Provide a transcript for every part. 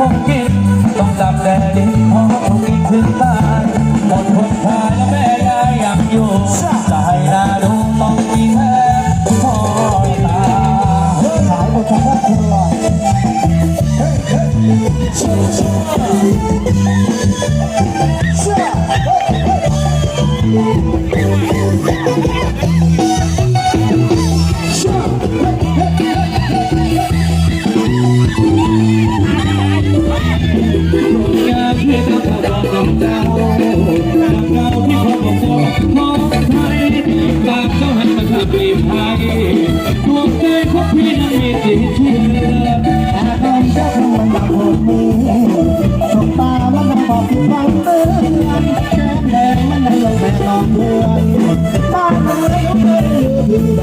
คงกินต้องหลับแดดดินพอคงกินขึ้นบ้านหมดคนทายแล้วแม่ยายอยากอยู่จะให้นาดูต้องมีแม่คอยตาเฮ้ยหายหมดทั้งครอบครัวเฮ้ยเฮ้ยชิวชิวเฮ้ยเฮ้ย ปีไพ่ดวงใจของพี่นั้นมีสิทธิ์เชื่อแต่ตอนเจ้ามันดับหดมือสบตามันดับบอกผิดหวังเตือนแก้มแดงมันได้ลงแม่ลองเดือนบ้านเมืองเคยอยู่ที่ใด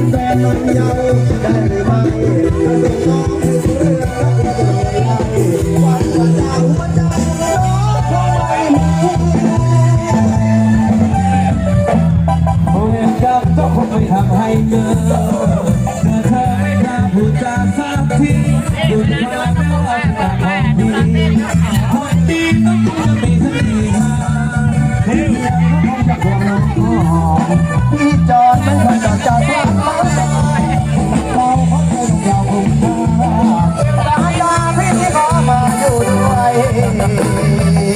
เป็นแฟนมันยาวได้หรือไม่เป็นน้องคือเรือรักจะไม่ไหลวันวันดาวหัวใจน้องคงไม่มดโอ้ยกับก็คงไม่ทำให้เกินเธอเธอไม่กล้าพูดจาสักที ด้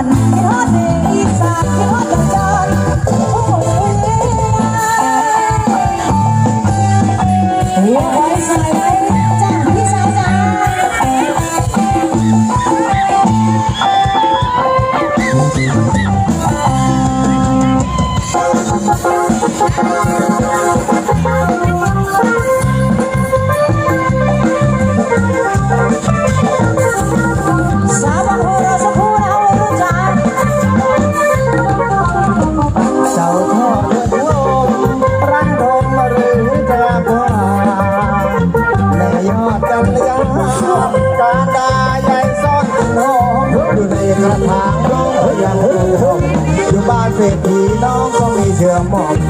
ัน เศรษฐีน้องก็มีเชื่อมอม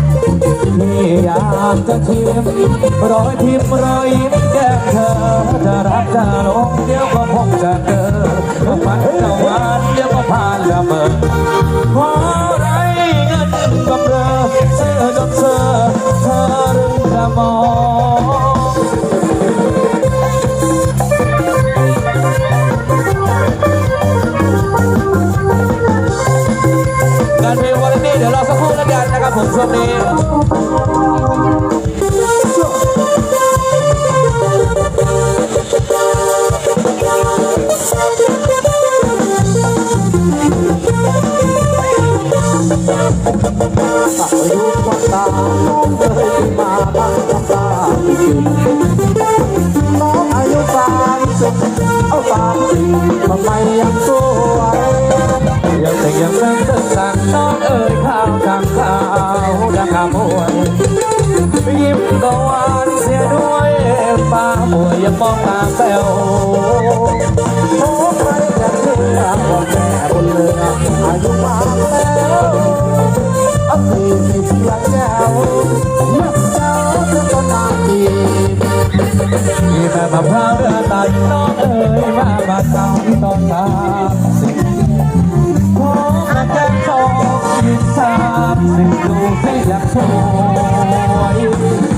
พี่อยากจะชิมรอยทิมรอยยิ้มแก้มเธอจะรักจะหลงเดี๋ยวก็คงจะเจอมัน เบบี้เดี๋ยวรอสักครู่แล้วกันนะครับผมช่วงนี้ฝายุก็ตามน้องเคยมาบ้าง มวยยังมองตาแซวโอ้ใครจะเชื่อว่าแม่บนเรืออายุมากแล้วเอาสี่สิบยังแจ๋วนักเจ้าจะก็นาทีมีแม่มะพร้าวเรือไต่น้องเอ่ยมาบ้านเราที่ตอนสามสิบขอมาแก้มสองยี่สามสิบดูสิอยากโชว์